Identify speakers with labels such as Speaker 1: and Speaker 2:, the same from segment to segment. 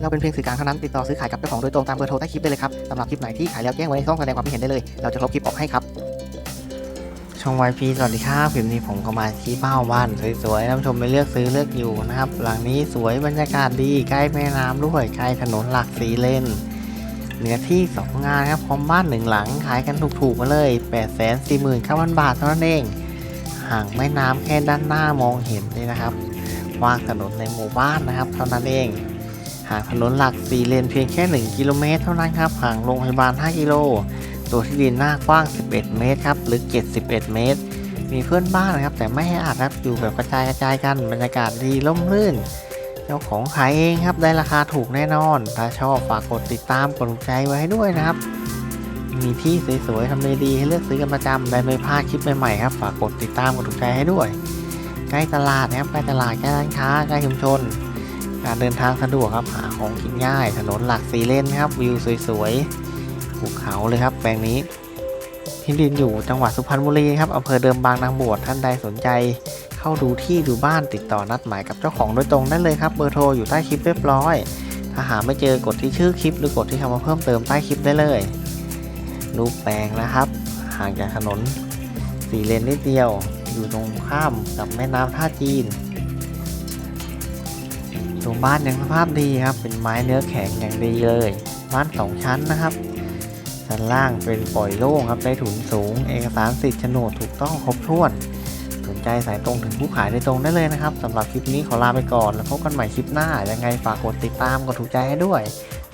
Speaker 1: เราเป็นเพียงสื่อกลางเท่านั้นติดต่อซื้อขายกับเจ้าของโดยตรงตามเบอร์โทรใต้คลิปได้เลยครับสำหรับคลิปไหนที่ขายแล้วแจ้งไว้ในช่องแสดงความคิดเห็นได้เลย เราจะลบคลิปออกให้ครับช่องวายพีสวัสดีครับคลิปนี้ผมก็มาที่เป้าบ้านสวยๆท่านผู้ชมไปเลือกซื้อเลือกอยู่นะครับ หลังนี้สวยบรรยากาศดีใกล้แม่น้ำด้วยใกล้ถนนหลักสีเลนเนื้อที่สองงานครับพร้อมบ้านหนึ่งหลังขายกันถูกๆมาเลย 8 4 9 0 0 0 0บาทเท่านั้นเอง ห่างแม่น้ำแค่ด้านหน้ามองเห็นเลยนะครับวางถนนในหมู่บ้านนะครับ เท่านั้นเองางถนนหลัก 4 เลนเพียงแค่ 1 กิโลเมตรเท่านั้นครับห่างโรงพยาบาล 5 กิโล ตัวที่ดินหน้ากว้าง 11 เมตรครับลึก 71 เมตร มีเพื่อนบ้านนะครับ แต่ไม่ให้อาดครับอยู่แบบกระจายกระจายกันบรรยากาศดีร่มรื่น เจ้าของขายเองครับได้ราคาถูกแน่นอน ถ้าชอบฝากกดติดตามกดถูกใจไว้ให้ด้วยนะครับ มีที่สวยๆทำเลดีให้เลือกซื้อกันประจำได้ไม่พลาดคลิปใหม่ๆครับฝากกดติดตามกดถูกใจให้ด้วย ใกล้ตลาดนะครับใกล้ตลาดใกล้ร้านค้าใกล้ชุมชน การเดินทางสะดวกครับหาของกินง่ายถนนหลักสีเลนครับวิวสวยๆภูเขาเลยครับแปลงนี้ที่ดินอยู่จังหวัดสุพรรณบุรีครับอำเภอเดิมบางนางบวชท่านใดสนใจ เข้าดูที่ดูบ้านติดต่อนัดหมายกับเจ้าของโดยตรงได้เลยครับเบอร์โทรอยู่ใต้คลิปเรียบร้อย ถ้าหาไม่เจอกดที่ชื่อคลิป หรือกดที่คำว่าเพิ่มเติมใต้คลิปได้เลยรูปแปลงนะครับ ห่างจากถนนสีเลนนิดเดียว อยู่ตรงข้ามกับแม่น้ำท่าจีน ตัวบ้านยังสภาพดีครับ เป็นไม้เนื้อแข็งอย่างดีเลย บ้านสองชั้นนะครับชั้นล่างเป็นปล่อยโล่งครับได้ถุนสูง เอกสารสิทธิ์โฉนดถูกต้องครบถ้วน สนใจสายตรงถึงผู้ขายโดยตรงได้เลยนะครับสำหรับคลิปนี้ขอลาไปก่อน แล้วพบกันใหม่คลิปหน้ายังไงฝากกดติดตามกดถูกใจให้ด้วย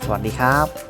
Speaker 1: สวัสดีครับ